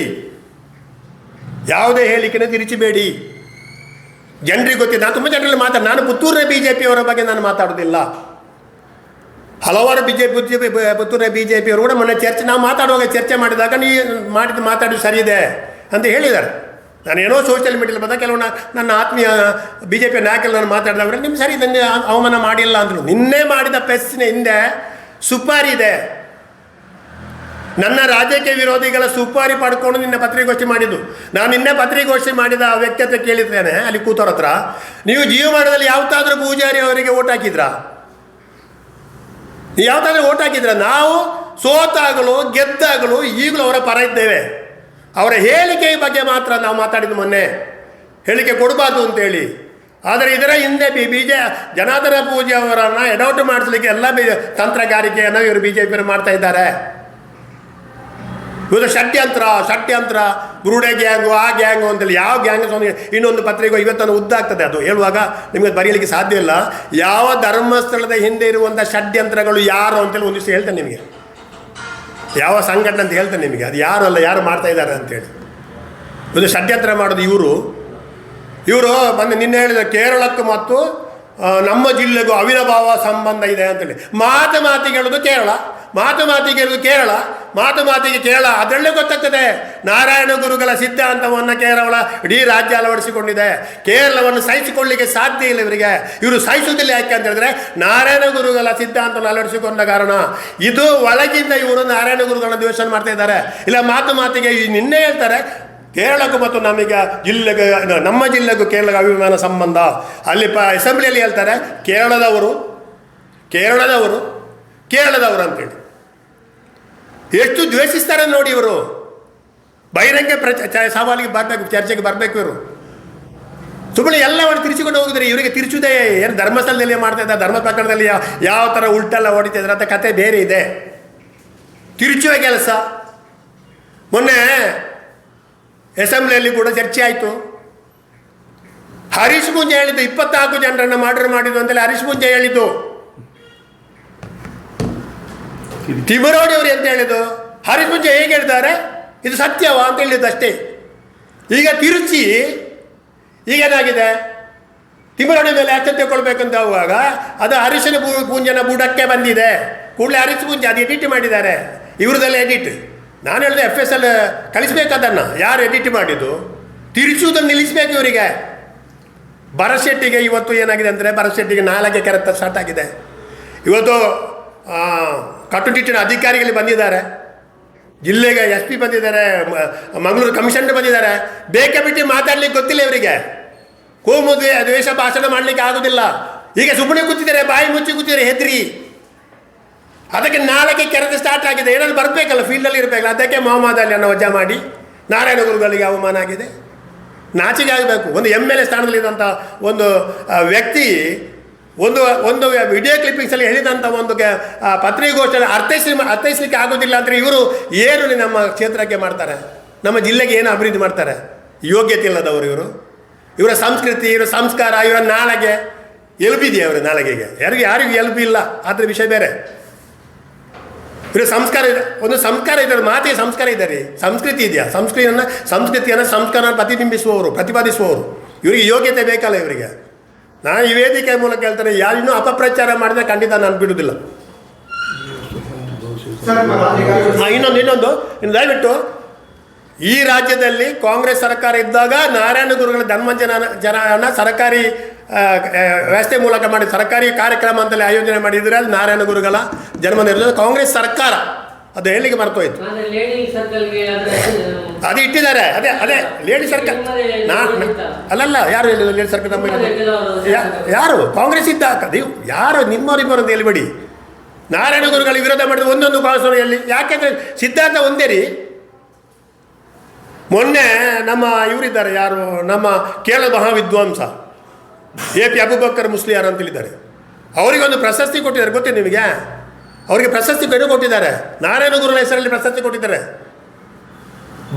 ಯಾವುದೇ ಹೇಳಿಕೆನ ತಿರುಚಿಬೇಡಿ. ಜನರಿಗೆ ಗೊತ್ತಿದೆ, ನಾನು ತುಂಬ ಜನರಲ್ಲಿ ಮಾತಾಡ ನಾನು ಪುತ್ತೂರಿನ ಬಿ ಜೆ ಪಿಯವರ ಬಗ್ಗೆ ನಾನು ಮಾತಾಡೋದಿಲ್ಲ. ಹಲವಾರು ಬಿ ಜೆ ಪಿ ಪುತ್ತೂರ ಬಿ ಜೆ ಪಿಯವರು ಕೂಡ ಮೊನ್ನೆ ಚರ್ಚೆ, ನಾವು ಮಾತಾಡುವಾಗ ಚರ್ಚೆ ಮಾಡಿದಾಗ ನೀ ಮಾಡಿದ ಸರಿ ಇದೆ ಅಂತ ಹೇಳಿದ್ದಾರೆ. ನಾನು ಏನೋ ಸೋಷಿಯಲ್ ಮೀಡಿಯಲ್ಲಿ ಬಂದಾಗ ಕೆಲವು ನನ್ನ ಆತ್ಮೀಯ ಬಿ ಜೆ ಪಿ ನಾಯಕರು ನಾನು ಮಾತಾಡಿದಾಗ ನಿಮ್ಮ ಸರಿ ನನಗೆ ಅವಮಾನ ಮಾಡಿಲ್ಲ ಅಂದರು. ನಿನ್ನೆ ಮಾಡಿದ ಪೆಸ್ಸಿನ ಹಿಂದೆ ಸುಪಾರಿ ಇದೆ. ನನ್ನ ರಾಜಕೀಯ ವಿರೋಧಿಗಳ ಸುಪಾರಿ ಪಡ್ಕೊಂಡು ನಿನ್ನೆ ಪತ್ರಿಕೋಷ್ಠಿ ಮಾಡಿದ್ದು. ನಾನು ನಿನ್ನೆ ಪತ್ರಿಕೋಷ್ಠಿ ಮಾಡಿದ ವ್ಯಕ್ತಿ ಹತ್ರ ಕೇಳಿದ್ದೇನೆ, ಅಲ್ಲಿ ಕೂತವ್ರ ಹತ್ರ. ನೀವು ಜೀವಮಾನದಲ್ಲಿ ಯಾವತ್ತಾದ್ರೂ ಪೂಜಾರಿ ಅವರಿಗೆ ಓಟ್ ಹಾಕಿದ್ರಾ? ನೀವು ಯಾವತ್ತಾದ್ರೂ ಓಟ್ ಹಾಕಿದ್ರೆ ನಾವು ಸೋತಾಗಲು ಗೆದ್ದಾಗಲು ಈಗಲೂ ಅವರ ಪರ ಇದ್ದೇವೆ. ಅವರ ಹೇಳಿಕೆಯ ಬಗ್ಗೆ ಮಾತ್ರ ನಾವು ಮಾತಾಡಿದ್ದು ಮೊನ್ನೆ. ಹೇಳಿಕೆ ಕೊಡಬಾರ್ದು ಅಂತೇಳಿ. ಆದರೆ ಇದರ ಹಿಂದೆ ಬಿ ಬಿ ಜೆ ಜನಾರ್ದನ ಪೂಜೆ ಅವರನ್ನು ಎಡೌಟ್ ಮಾಡಿಸ್ಲಿಕ್ಕೆ ಎಲ್ಲ ಬಿ ತಂತ್ರಗಾರಿಕೆಯನ್ನು ಇವರು ಬಿ ಜೆ ಪಿಯವರು ಮಾಡ್ತಾ ಇದ್ದಾರೆ. ಇವತ್ತು ಷಡ್ಯಂತ್ರ ಷಡ್ಯಂತ್ರ. ಗುರುಡೆ ಗ್ಯಾಂಗು ಆ ಗ್ಯಾಂಗು ಅಂತೇಳಿ ಯಾವ ಗ್ಯಾಂಗ್ ಸ್ವಾಮಿ ಇನ್ನೊಂದು ಪತ್ರಿಕೆ ಇವತ್ತನ್ನು ಉದ್ದಾಗ್ತದೆ ಅದು. ಹೇಳುವಾಗ ನಿಮಗೆ ಬರೀಲಿಕ್ಕೆ ಸಾಧ್ಯ ಇಲ್ಲ. ಯಾವ ಧರ್ಮಸ್ಥಳದ ಹಿಂದೆ ಇರುವಂಥ ಷಡ್ಯಂತ್ರಗಳು ಯಾರು ಅಂತೇಳಿ ಒಂದು ದಿವಸ ಹೇಳ್ತೇನೆ ನಿಮಗೆ. ಯಾವ ಸಂಘಟನೆ ಅಂತ ಹೇಳ್ತೇನೆ ನಿಮಗೆ. ಅದು ಯಾರು ಅಲ್ಲ, ಯಾರು ಮಾಡ್ತಾ ಇದ್ದಾರೆ ಅಂತೇಳಿ. ಇದು ಷಡ್ಯಂತ್ರ ಮಾಡೋದು ಇವರು. ಇವರು ಬಂದು ನಿನ್ನೆ ಹೇಳಿದ ಕೇರಳಕ್ಕೂ ಮತ್ತು ನಮ್ಮ ಜಿಲ್ಲೆಗೂ ಅವಿರಭಾವ ಸಂಬಂಧ ಇದೆ ಅಂತೇಳಿ. ಮಾತು ಮಾತಿಗೆ ಹೇಳೋದು ಕೇರಳ. ಮಾತು ಮಾತಿಗೆ ಕೇರಳ, ಮಾತು ಮಾತಿಗೆ ಕೇರಳ, ಅದರಲ್ಲೇ ಗೊತ್ತಾಗ್ತದೆ. ನಾರಾಯಣ ಗುರುಗಳ ಸಿದ್ಧಾಂತವನ್ನು ಕೇರಳ ಇಡೀ ರಾಜ್ಯ ಅಳವಡಿಸಿಕೊಂಡಿದೆ. ಕೇರಳವನ್ನು ಸಹಿಸಿಕೊಳ್ಳಿಕ್ಕೆ ಸಾಧ್ಯ ಇಲ್ಲ ಇವರಿಗೆ. ಇವರು ಸಹಿಸುವುದಿಲ್ಲ ಯಾಕೆ ಅಂತ ಹೇಳಿದ್ರೆ, ನಾರಾಯಣ ಗುರುಗಳ ಸಿದ್ಧಾಂತವನ್ನು ಅಳವಡಿಸಿಕೊಂಡ ಕಾರಣ. ಇದು ಒಳಗಿಂದ ಇವರು ನಾರಾಯಣ ಗುರುಗಳನ್ನ ದ್ವೇಷ ಮಾಡ್ತಾ ಇದ್ದಾರೆ. ಇಲ್ಲ, ಮಾತು ಮಾತಿಗೆ ಈ ನಿನ್ನೆ ಹೇಳ್ತಾರೆ, ಕೇರಳಕ್ಕೂ ಮತ್ತು ನಮಗೆ ಜಿಲ್ಲೆಗೆ ನಮ್ಮ ಜಿಲ್ಲೆಗೂ ಕೇರಳ ಅಭಿಮಾನ ಸಂಬಂಧ. ಅಲ್ಲಿ ಪ ಅಸೆಂಬ್ಲಿಯಲ್ಲಿ ಹೇಳ್ತಾರೆ, ಕೇರಳದವರು ಕೇರಳದವರು ಕೇರಳದವರು ಅಂತೇಳಿ. ಎಷ್ಟು ದ್ವೇಷಿಸ್ತಾರೆ ನೋಡಿ ಇವರು. ಬಹಿರಂಗ ಪ್ರಚ ಸವಾಲಿಗೆ ಬರಬೇಕು ಚರ್ಚೆಗೆ ಬರಬೇಕು ಇವರು. ಸುಮ್ಮನೆ ಎಲ್ಲವನ್ನು ತಿರುಚಿಕೊಂಡು ಹೋಗಿದ್ರೆ ಇವರಿಗೆ ತಿರುಚುದೇ ಏನು ಧರ್ಮಸ್ಥಳದಲ್ಲಿ ಮಾಡ್ತಾ ಇದ್ದಾರೆ, ಧರ್ಮ ಪ್ರಕರಣದಲ್ಲಿ ಯಾವ ಯಾವ ಥರ ಉಲ್ಟೆಲ್ಲ ಹೊಡಿತಿದ್ರೆ ಅಂತ ಕತೆ ಬೇರೆ ಇದೆ. ತಿರುಚುವ ಕೆಲಸ. ಮೊನ್ನೆ ಅಸೆಂಬ್ಲಿಯಲ್ಲಿ ಕೂಡ ಚರ್ಚೆ ಆಯಿತು. ಹರೀಶ್ ಮುಂಜೆ ಹೇಳಿದ್ದು ಇಪ್ಪತ್ನಾಲ್ಕು ಜನರನ್ನು ಮಾಡ್ರ್ ಮಾಡಿದ್ದು ಅಂತೇಳಿ ಹರೀಶ್ ಮುಂಜೆ ಹೇಳಿದ್ದು. ತಿಮರೋಡಿ ಅವರು ಎಂತ ಹೇಳಿದ್ದು? ಹರೀಶ್ ಮುಂಜೆ ಹೇಗೆ ಹೇಳ್ತಾರೆ? ಇದು ಸತ್ಯವಾ ಅಂತ ಹೇಳಿದ್ದು ಅಷ್ಟೇ. ಈಗ ತಿರುಚಿ ಈಗೇನಾಗಿದೆ? ತಿಮರೋಡಿ ಮೇಲೆ ಆಕ್ಷನ್ ಅಂತ ಹೋಗುವಾಗ ಅದು ಹರೀಶನ ಪೂಂಜನ ಬುಡಕ್ಕೆ ಬಂದಿದೆ. ಕೂಡಲೇ ಹರೀಶ್ ಪೂಂಜೆ ಅದು ಎಡಿಟ್ ಮಾಡಿದ್ದಾರೆ. ಇವ್ರದೆಲ್ಲ ಎಡಿಟ್ ನಾನು ಹೇಳಿದೆ ಎಫ್ ಎಸ್ ಎಲ್ ಕಳಿಸ್ಬೇಕು ಅದನ್ನು. ಯಾರು ಎಡಿಟ್ ಮಾಡಿದ್ದು? ತಿರುಚುವುದನ್ನು ನಿಲ್ಲಿಸಬೇಕು ಇವರಿಗೆ. ಭರಶೆಟ್ಟಿಗೆ ಇವತ್ತು ಏನಾಗಿದೆ ಅಂದರೆ ಭರಶೆಟ್ಟಿಗೆ ನಾಲ್ಕೆ ಕೆರೆತ ಸ್ಟಾರ್ಟ್ ಆಗಿದೆ. ಇವತ್ತು ಕಟ್ಟುನಿಟ್ಟಿನ ಅಧಿಕಾರಿಗಳು ಬಂದಿದ್ದಾರೆ. ಜಿಲ್ಲೆಗೆ ಎಸ್ ಪಿ ಬಂದಿದ್ದಾರೆ ಮಂಗಳೂರು ಕಮಿಷನರ್ ಬಂದಿದ್ದಾರೆ. ಬೇಕೆ ಬಿಟ್ಟು ಮಾತಾಡ್ಲಿಕ್ಕೆ ಗೊತ್ತಿಲ್ಲ ಇವರಿಗೆ. ಕೋಮುದಿ ದ್ವೇ- ದ್ವೇಷ ಭಾಷಣ ಮಾಡಲಿಕ್ಕೆ ಆಗೋದಿಲ್ಲ. ಈಗ ಸುಮ್ಮನೆ ಕೂತಿದ್ದಾರೆ, ಬಾಯಿ ಮುಚ್ಚಿ ಕೂತಿದ್ದಾರೆ, ಹೆದ್ರಿ. ಅದಕ್ಕೆ ನಾಳೆಗೆ ಕೆರೆದು ಸ್ಟಾರ್ಟ್ ಆಗಿದೆ. ಏನಾದ್ರು ಬರಬೇಕಲ್ಲ ಫೀಲ್ಡಲ್ಲಿ ಇರಬೇಕಲ್ಲ. ಅದಕ್ಕೆ ಮೊಹಮ್ಮದ್ ಅಲಿಯನ್ನು ವಜಾ ಮಾಡಿ, ನಾರಾಯಣ ಗುರುಗಳಿಗೆ ಅವಮಾನ ಆಗಿದೆ. ನಾಚಿಕೆ ಆಗಬೇಕು. ಒಂದು ಎಂ ಎಲ್ ಎ ಸ್ಥಾನದಲ್ಲಿದ್ದಂಥ ಒಂದು ವ್ಯಕ್ತಿ ಒಂದು ಒಂದು ವಿಡಿಯೋ ಕ್ಲಿಪ್ಪಿಂಗ್ಸಲ್ಲಿ ಹೇಳಿದಂಥ ಒಂದು ಪತ್ರಿಕೋಷ್ಠಿ ಅರ್ಥೈಸಿ, ಅರ್ಥೈಸಲಿಕ್ಕೆ ಆಗೋದಿಲ್ಲ ಅಂದರೆ ಇವರು ಏನು ನಮ್ಮ ಕ್ಷೇತ್ರಕ್ಕೆ ಮಾಡ್ತಾರೆ? ನಮ್ಮ ಜಿಲ್ಲೆಗೆ ಏನು ಅಭಿವೃದ್ಧಿ ಮಾಡ್ತಾರೆ? ಯೋಗ್ಯತೆ ಇಲ್ಲದವರು ಇವರು. ಇವರ ಸಂಸ್ಕೃತಿ, ಇವರ ಸಂಸ್ಕಾರ, ಇವರ ನಾಳೆಗೆ ಎಲ್ಬಿದೆಯಾ ಅವರು ನಾಳೆಗೆಗೆ? ಯಾರಿಗೆ, ಯಾರಿಗೂ ಎಲ್ಬಿ ಇಲ್ಲ. ಅದ್ರ ವಿಷಯ ಬೇರೆ. ಇವರ ಸಂಸ್ಕಾರ ಇದೆ. ಒಂದು ಸಂಸ್ಕಾರ ಇದ್ದಾರೆ ಮಾತಿಗೆ ಸಂಸ್ಕಾರ ಇದೆ ಸಂಸ್ಕೃತಿ ಇದೆಯಾ? ಸಂಸ್ಕೃತಿಯನ್ನು ಸಂಸ್ಕೃತಿಯನ್ನು ಸಂಸ್ಕಾರ ಪ್ರತಿಬಿಂಬಿಸುವವರು, ಪ್ರತಿಪಾದಿಸುವವರು. ಇವರಿಗೆ ಯೋಗ್ಯತೆ ಬೇಕಲ್ಲ ಇವರಿಗೆ. ನಾನು ಈ ವೇದಿಕೆ ಮೂಲಕ ಹೇಳ್ತೇನೆ ಯಾರು ಇನ್ನೂ ಅಪಪ್ರಚಾರ ಮಾಡಿದ್ರೆ ಖಂಡಿತ ನಾನು ಬಿಡುವುದಿಲ್ಲ. ಇನ್ನೊಂದು ಇನ್ನೊಂದು, ಇನ್ನು ದಯವಿಟ್ಟು, ಈ ರಾಜ್ಯದಲ್ಲಿ ಕಾಂಗ್ರೆಸ್ ಸರ್ಕಾರ ಇದ್ದಾಗ ನಾರಾಯಣ ಗುರುಗಳ ಧನ್ಮಂಜನ ಜನನ ಸರ್ಕಾರಿ ವ್ಯವಸ್ಥೆ ಮೂಲಕ ಮಾಡಿ, ಸರ್ಕಾರಿ ಕಾರ್ಯಕ್ರಮ ಅಂತಲೇ ಆಯೋಜನೆ ಮಾಡಿದರೆ ನಾರಾಯಣ ಗುರುಗಳ ಜನ್ಮದಿನ ಕಾಂಗ್ರೆಸ್ ಸರ್ಕಾರ ಅದು ಹೇಳಿಕೆ ಮರ್ತೋಯ್ತು. ಅದೇ ಇಟ್ಟಿದ್ದಾರೆ. ಅದೇ ಅದೇ ಲೇಡಿ ಸರ್ಕಲ್ ನಾ ಅಲ್ಲಲ್ಲ ಯಾರು ಹೇಳಿದ್ರು ಲೇಡಿ ಸರ್ಕಲ್ ನಮ್ಮ ಯಾರು? ಕಾಂಗ್ರೆಸ್ ಇದ್ದ ಅದು ಯಾರು ನಿಮ್ಮವರಿಬ್ಬರು ಅಂತ ಹೇಳಿಬಿಡಿ. ನಾರಾಯಣ ಗುರುಗಳು ವಿರೋಧ ಮಾಡಿದ ಒಂದೊಂದು ಭಾಷಣೆಯಲ್ಲಿ ಯಾಕೆಂದ್ರೆ ಸಿದ್ಧಾಂತ ಒಂದೇ ರೀ. ಮೊನ್ನೆ ನಮ್ಮ ಇವರಿದ್ದಾರೆ ಯಾರು? ನಮ್ಮ ಕೇರಳ ಮಹಾವಿದ್ವಾಂಸ. ಎ ಪಿ ಅಬುಬಕ್ಕರ್ ಮುಸ್ಲಿಯಾರ್ ಅಂತ ಹೇಳಿದ್ದಾರೆ. ಅವರಿಗೊಂದು ಪ್ರಶಸ್ತಿ ಕೊಟ್ಟಿದ್ದಾರೆ ಗೊತ್ತೇ ನಿಮಗೆ? ಅವರಿಗೆ ಪ್ರಶಸ್ತಿ ಬೇರೆ ಕೊಟ್ಟಿದ್ದಾರೆ. ನಾರಾಯಣ ಗುರುಗಳ ಹೆಸರಲ್ಲಿ ಪ್ರಶಸ್ತಿ ಕೊಟ್ಟಿದ್ದಾರೆ.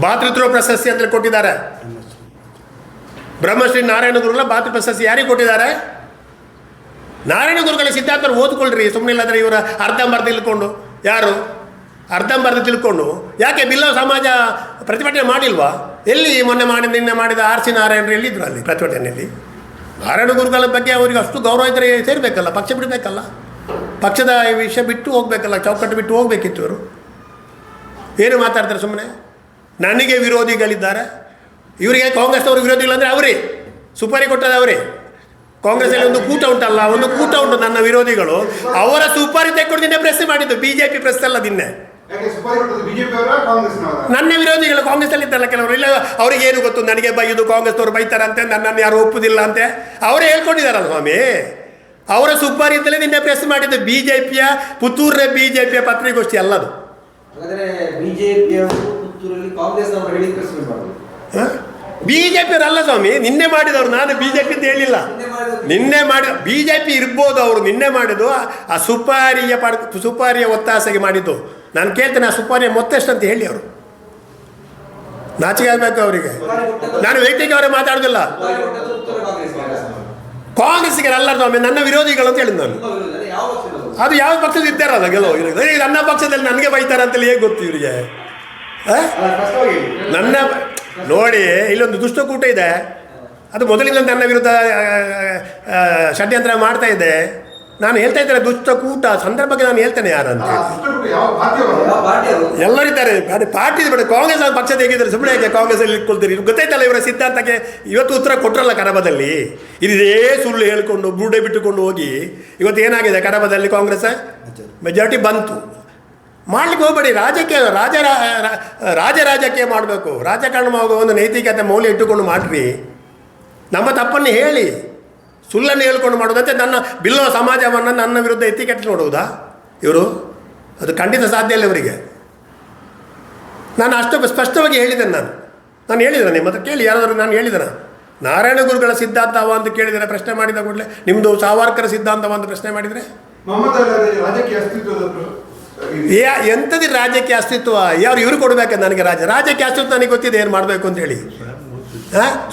ಭಾತೃತ್ವ ಪ್ರಶಸ್ತಿ ಅಂತ ಕೊಟ್ಟಿದ್ದಾರೆ. ಬ್ರಹ್ಮಶ್ರೀ ನಾರಾಯಣ ಗುರುಗಳ ಭಾತೃ ಪ್ರಶಸ್ತಿ ಯಾರಿಗೆ ಕೊಟ್ಟಿದ್ದಾರೆ? ನಾರಾಯಣ ಗುರುಗಳ ಸಿದ್ಧಾಂತ ಓದ್ಕೊಳ್ರಿ. ಸುಮ್ಮನೆ ಇಲ್ಲಾದ್ರೆ ಇವರ ಅರ್ಧಂಬರ್ಧ ತಿಳ್ಕೊಂಡು. ಯಾರು? ಅರ್ಧಂಬರ್ಧ ತಿಳ್ಕೊಂಡು. ಯಾಕೆ ಬಿಲ್ಲವ ಸಮಾಜ ಪ್ರತಿಭಟನೆ ಮಾಡಿಲ್ವಾ? ಎಲ್ಲಿ ಮೊನ್ನೆ ಮಾಡಿ, ನಿನ್ನೆ ಮಾಡಿದ ಆರ್ ಸಿ ನಾರಾಯಣರು ಎಲ್ಲಿದ್ರು ಅಲ್ಲಿ ಪ್ರತಿಭಟನೆಯಲ್ಲಿ? ನಾರಾಯಣ ಗುರುಗಳ ಬಗ್ಗೆ ಅವರಿಗೆ ಅಷ್ಟು ಗೌರವ ಇದ್ದರೆ ಸೇರಬೇಕಲ್ಲ, ಪಕ್ಷ ಬಿಡಬೇಕಲ್ಲ. ಪಕ್ಷದ ವಿಷಯ ಬಿಟ್ಟು ಹೋಗ್ಬೇಕಲ್ಲ ಚೌಕಟ್ಟು ಬಿಟ್ಟು ಹೋಗ್ಬೇಕಿತ್ತು ಇವರು. ಏನು ಮಾತಾಡ್ತಾರೆ ಸುಮ್ಮನೆ ನನಗೆ ವಿರೋಧಿಗಳಿದ್ದಾರೆ. ಇವರಿಗೆ ಕಾಂಗ್ರೆಸ್ನವರು ವಿರೋಧಿಗಳಂದರೆ ಅವರೇ. ಸುಪಾರಿ ಕೊಟ್ಟದ ಅವರೇ. ಕಾಂಗ್ರೆಸ್ಸಲ್ಲಿ ಒಂದು ಕೂಟ ಉಂಟಲ್ಲ ಒಂದು ಕೂಟ ಉಂಟು ನನ್ನ ವಿರೋಧಿಗಳು. ಅವರ ಸುಪಾರಿ ತೆಕ್ಕೊಂಡು ನಿನ್ನೆ ಪ್ರೆಸ್ ಮಾಡಿದ್ದು ಬಿ ಜೆ ಪಿ ಪ್ರೆಸ್ ಅಲ್ಲ ನಿನ್ನೆ ಅವರ ನನ್ನ ವಿರೋಧಿಗಳು ಕಾಂಗ್ರೆಸ್ಸಲ್ಲಿ ಇದ್ದಲ್ಲ ಕೆಲವರು. ಇಲ್ಲ ಅವ್ರಿಗೆ ಏನು ಗೊತ್ತು? ನನಗೆ ಬೈದು ಕಾಂಗ್ರೆಸ್ನವರು ಬೈತಾರಂತೆ ನನ್ನನ್ನು ಯಾರು ಒಪ್ಪುದಿಲ್ಲ ಅಂತೆ. ಅವರೇ ಹೇಳ್ಕೊಂಡಿದ್ದಾರಲ್ಲ ಸ್ವಾಮಿ. ಅವರ ಸುಪಾರಿ ಅಂತಲೇ ನಿನ್ನೆ ಪ್ರೆಸ್ ಮಾಡಿದ್ದು ಬಿ ಜೆ ಪಿಯ ಪುತ್ತೂರಿನ ಬಿ ಜೆ ಪಿಯ ಪತ್ರಿಕಾಗೋಷ್ಠಿ ಅಲ್ಲದು ಬಿ ಜೆ ಅಲ್ಲ ಸ್ವಾಮಿ ನಿನ್ನೆ ಮಾಡಿದವರು ನಾನು ಬಿ ಜೆ ಪಿ ಅಂತ ಹೇಳಿಲ್ಲ. ನಿನ್ನೆ ಮಾಡಿ ಬಿ ಜೆ ಪಿ ಇರ್ಬೋದು ಅವರು ನಿನ್ನೆ ಮಾಡಿದ್ದು ಆ- ಸುಪಾರಿಯ ಪಡ ಸುಪಾರಿಯ ಒತ್ತಾಸೆಗೆ ಮಾಡಿದ್ದು. ನಾನು ಕೇಳ್ತೇನೆ ಆ ಸುಪಾರಿಯ ಅಂತ ಹೇಳಿ ಅವರು. ನಾಚಿಕೆ ಆಗಬೇಕು ಅವರಿಗೆ. ನಾನು ವ್ಯಕ್ತಿಗೆ ಅವರೇ ಮಾತಾಡೋದಿಲ್ಲ. ಸುಪಾರಿ ಕೊಟ್ಟದ್ದು ಉತ್ತರ ಕಾಂಗ್ರೆಸ್ ಕಾಂಗ್ರೆಸ್ಸಿಗೆ ಅಲ್ಲ ಸ್ವಾಮಿ ನನ್ನ ವಿರೋಧಿಗಳು ಅಂತ ಹೇಳಿದ್ದು ನಾನು? ಅದು ಯಾವ ಪಕ್ಷದ ಇದ್ದಾರಲ್ಲ ಗೆಲುವು? ನನ್ನ ಪಕ್ಷದಲ್ಲಿ ನನಗೆ ಬೈತಾರೆ ಅಂತೇಳಿ ಹೇಗೆ ಗೊತ್ತು ಇವರಿಗೆ. ನನ್ನ ನೋಡಿ ಇಲ್ಲೊಂದು ದುಷ್ಟಕೂಟ ಇದೆ. ಅದು ಮೊದಲಿಂದ ನನ್ನ ವಿರುದ್ಧ ಷಡ್ಯಂತ್ರ ಮಾಡ್ತಾ ಇದೆ. ನಾನು ಹೇಳ್ತಾ ಇದ್ದೇನೆ ದುಷ್ಟಕೂಟ ಸಂದರ್ಭಕ್ಕೆ ನಾನು ಹೇಳ್ತೇನೆ ಯಾರಂತ? ಎಲ್ಲರಿದ್ದಾರೆ ಅದು ಪಾರ್ಟಿ ಬೇಡ ಕಾಂಗ್ರೆಸ್ ಪಕ್ಷ ಪಕ್ಷದ ಹೇಗಿದ್ದಾರೆ? ಸುಮ್ಮನೆ ಯಾಕೆ ಕಾಂಗ್ರೆಸ್ ಅಲ್ಲಿ ಇಟ್ಕೊಳ್ತೀರಿ? ಗೊತ್ತಾಯ್ತಲ್ಲ ಇವರ ಸಿದ್ಧಾಂತಕ್ಕೆ ಇವತ್ತು ಉತ್ತರ ಕೊಟ್ಟರಲ್ಲ ಕಡಬದಲ್ಲಿ ಇದೇ ಸುಳ್ಳು ಹೇಳ್ಕೊಂಡು ಬುರುಡೆ ಬಿಟ್ಟುಕೊಂಡು ಹೋಗಿ ಇವತ್ತು ಏನಾಗಿದೆ ಕಡಬದಲ್ಲಿ ಕಾಂಗ್ರೆಸ್? ಮೆಜಾರಿಟಿ ಬಂತು. ಮಾಡ್ಲಿಕ್ಕೆ ಹೋಗ್ಬೇಡಿ ರಾಜಕೀಯ ರಾಜ ರಾಜ ರಾಜಕೀಯ ಮಾಡಬೇಕು. ರಾಜಕಾರಣ ಒಂದು ನೈತಿಕತೆ ಮೌಲ್ಯ ಇಟ್ಟುಕೊಂಡು ಮಾಡ್ರಿ. ನಮ್ಮ ತಪ್ಪನ್ನು ಹೇಳಿ. ಸುಳ್ಳನ್ನು ಹೇಳ್ಕೊಂಡು ಮಾಡೋದಂತೆ ನನ್ನ ಬಿಲ್ಲೋ ಸಮಾಜವನ್ನು ನನ್ನ ವಿರುದ್ಧ ಎತ್ತಿ ಕೆಟ್ಟು ನೋಡುವುದಾ? ಇವರು? ಅದು ಖಂಡಿತ ಸಾಧ್ಯ ಇಲ್ಲ ಇವರಿಗೆ. ನಾನು ಅಷ್ಟು ಸ್ಪಷ್ಟವಾಗಿ ಹೇಳಿದ್ದೇನೆ ನಾನು. ನಾನು ಹೇಳಿದ್ದೇನೆ ನಿಮ್ಮ ಹತ್ರ ಕೇಳಿ ಯಾರಾದರೂ ನಾನು ಹೇಳಿದ್ದೇನೆ? ನಾರಾಯಣ ಗುರುಗಳ ಸಿದ್ಧಾಂತವ ಅಂತ ಕೇಳಿದರೆ ಪ್ರಶ್ನೆ ಮಾಡಿದ ಕೂಡಲೇ ನಿಮ್ಮದು ಸಾವಾರ್ಕರ ಸಿದ್ಧಾಂತವ ಅಂತ ಪ್ರಶ್ನೆ ಮಾಡಿದರೆ? ಎಂಥದ್ದು ರಾಜ್ಯಕ್ಕೆ ಅಸ್ತಿತ್ವ? ಯಾರು ಇವರು ಕೊಡಬೇಕು ನನಗೆ ರಾಜ್ಯ ರಾಜ್ಯಕ್ಕೆ ಅಸ್ತಿತ್ವ ನನಗೆ ಗೊತ್ತಿದೆ ಏನು ಮಾಡಬೇಕು ಅಂತ ಹೇಳಿ.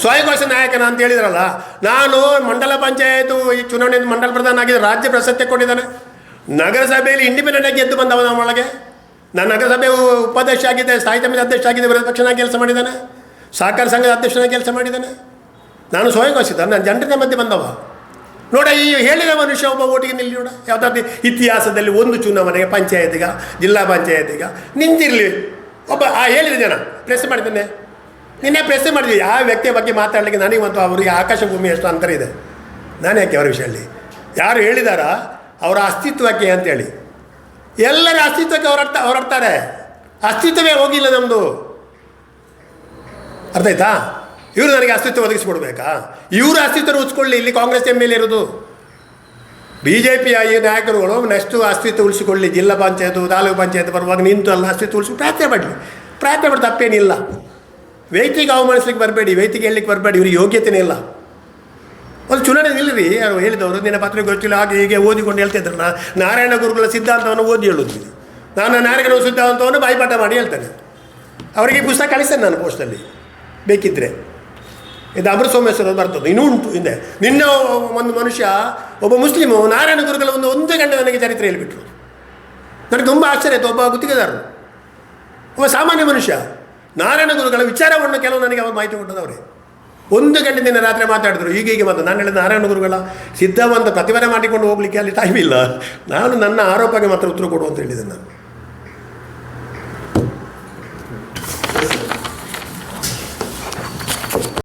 ಸ್ವಯಂಘೋಷ ನಾಯಕನ ಅಂತ ಹೇಳಿದ್ರಲ್ಲ, ನಾನು ಮಂಡಲ ಪಂಚಾಯತ್ ಈ ಚುನಾವಣೆಯಿಂದ ಮಂಡಲ ಪ್ರಧಾನ ಆಗಿದ್ದ ರಾಜ್ಯ ಪ್ರಶಸ್ತಿ ಕೊಟ್ಟಿದ್ದಾನೆ. ನಗರಸಭೆಯಲ್ಲಿ ಇಂಡಿಪೆಂಡೆಂಟ್ ಆಗಿ ಎದ್ದು ಬಂದವ ನಮ್ಮೊಳಗೆ ನಾನು ನಗರಸಭೆ ಉಪಾಧ್ಯಕ್ಷ ಆಗಿದ್ದೆ ಸಾಹಿತ್ಯ ಸಮಿತಿ ಅಧ್ಯಕ್ಷ ಆಗಿದ್ದೆ, ವಿರೋಧ ಪಕ್ಷನಾಗಿ ಕೆಲಸ ಮಾಡಿದ್ದಾನೆ. ಸಹಕಾರ ಸಂಘದ ಅಧ್ಯಕ್ಷನಾಗಿ ಕೆಲಸ ಮಾಡಿದ್ದಾನೆ. ನಾನು ಸ್ವಯಂಘೋಷಿತ ನಾನು ಜನರ ಮಧ್ಯೆ ಬಂದವ. ನೋಡ, ಈ ಹೇಳಿದ ಮನುಷ್ಯ ಒಬ್ಬ ಓಟಿಗೆ ನಿಲ್ಲಿ ನೋಡ. ಯಾವುದಾದ್ರು ಇತಿಹಾಸದಲ್ಲಿ ಒಂದು ಚುನಾವಣೆಗೆ ಪಂಚಾಯತಿಗ ಜಿಲ್ಲಾ ಪಂಚಾಯತಿಗ ನಿಂತಿರಲಿ. ಒಬ್ಬ ಆ ಹೇಳಿದ ಜನ ಪ್ರೆಸ್ ಮಾಡಿದ್ದೇನೆ. ನಿನ್ನೆ ಪ್ರಶ್ನೆ ಮಾಡಿದ್ವಿ, ಯಾವ ವ್ಯಕ್ತಿಯ ಬಗ್ಗೆ ಮಾತಾಡಲಿಕ್ಕೆ ನನಗೆ ಮತ್ತು ಅವರಿಗೆ ಆಕಾಶ ಭೂಮಿ ಎಷ್ಟು ಅಂತರ ಇದೆ. ನಾನು ಯಾಕೆ ಅವರ ವಿಷಯದಲ್ಲಿ ಯಾರು ಹೇಳಿದಾರ? ಅವರ ಅಸ್ತಿತ್ವಕ್ಕೆ ಅಂತೇಳಿ ಎಲ್ಲರ ಅಸ್ತಿತ್ವಕ್ಕೆ ಹೊರಡ್ತ ಹೊರಡ್ತಾರೆ ಅಸ್ತಿತ್ವವೇ ಹೋಗಿಲ್ಲ ನಮ್ಮದು ಅರ್ಥ ಆಯ್ತಾ? ಇವರು ನನಗೆ ಅಸ್ತಿತ್ವ ಒದಗಿಸ್ಕೊಡ್ಬೇಕಾ ಇವರು ಅಸ್ತಿತ್ವ ಉಳಿಸ್ಕೊಳ್ಳಿ ಇಲ್ಲಿ ಕಾಂಗ್ರೆಸ್ ಎಂ ಎಲ್ ಇರೋದು. ಬಿ ಜೆ ಪಿಯ ಈ ನಾಯಕರುಗಳು ನೆಕ್ಸ್ಟು ಅಸ್ತಿತ್ವ ಉಳಿಸಿಕೊಳ್ಳಿ, ಜಿಲ್ಲಾ ಪಂಚಾಯತ್, ತಾಲೂಕು ಪಂಚಾಯತ್ ಬರುವಾಗ ನಿಂತು ಅಲ್ಲ ಅಸ್ತಿತ್ವ ಉಳಿಸಿ ಪ್ರಯತ್ನ ಮಾಡಲಿ. ಪ್ರಯತ್ನ ಮಾಡಿ ತಪ್ಪೇನಿಲ್ಲ. ವೈತಿಗೆ ಅವಮಾನಿಸ್ಲಿಕ್ಕೆ ಬರಬೇಡಿ ವೈತಿಗೆ ಹೇಳಲಿಕ್ಕೆ ಬರಬೇಡಿ, ಇವ್ರಿಗೆ ಯೋಗ್ಯತೆನೇ ಇಲ್ಲ. ಒಂದು ಚುನಾವಣೆ ನಿಲ್ಲಿರಿ ಯಾರು ಹೇಳಿದವರು, ನಿನ್ನ ಗೊತ್ತಿಲ್ಲ ಹಾಗೆ ಹೀಗೆ ಓದಿಕೊಂಡು ಹೇಳ್ತಾ ಇದ್ರಲ್ಲ ನಾ ನಾರಾಯಣ ಗುರುಗಳ ಸಿದ್ಧಾಂತವನ್ನು ಓದಿ ಹೇಳೋದು ನಾನು ನಾರಾಯಣ ಸಿದ್ಧಾಂತವನ್ನು ಬಾಯಿಪಾಠ ಮಾಡಿ ಹೇಳ್ತೇನೆ. ಅವರಿಗೆ ಪುಸ್ತಕ ಕಳಿಸ್ತೇನೆ ನಾನು ಪೋಸ್ಟಲ್ಲಿ ಬೇಕಿದ್ದರೆ ಇದು ಅಮೃತ ಸೋಮೇಶ್ವರ ಬರ್ತದೆ ಇನ್ನೂ ಉಂಟು, ಹಿಂದೆ. ನಿನ್ನ ಒಂದು ಮನುಷ್ಯ, ಒಬ್ಬ ಮುಸ್ಲಿಮು, ನಾರಾಯಣ ಗುರುಗಳ ಒಂದು ಒಂದು ಗಂಟೆ ನನಗೆ ಚರಿತ್ರೆ ಹೇಳಿಬಿಟ್ರು. ನನಗೆ ತುಂಬ ಆಶ್ಚರ್ಯ ಆಯಿತು, ಒಬ್ಬ ಗುತ್ತಿಗೆದಾರರು ಒಬ್ಬ ಸಾಮಾನ್ಯ ಮನುಷ್ಯ. ನಾರಾಯಣ ಗುರುಗಳ ವಿಚಾರವನ್ನು ಕೆಲವು ನನಗೆ ಅವರು ಮಾಹಿತಿ ಕೊಟ್ಟದವರೇ. ಒಂದು ಗಂಟೆ ದಿನ ರಾತ್ರಿ ಮಾತಾಡಿದ್ರು ಈಗ ಹೀಗೆ ಮಾತು ನಾನು ಹೇಳಿದ ನಾರಾಯಣ ಗುರುಗಳ ಸಿದ್ಧವಂತ ಪ್ರತಿಭಟನೆ ಮಾಡಿಕೊಂಡು ಹೋಗಲಿಕ್ಕೆ ಅಲ್ಲಿ ಟೈಮ್ ಇಲ್ಲ. ನಾನು ನನ್ನ ಆರೋಪಕ್ಕೆ ಮಾತ್ರ ಉತ್ತರ ಕೊಡು ಅಂತ ಹೇಳಿದೆ ನಾನು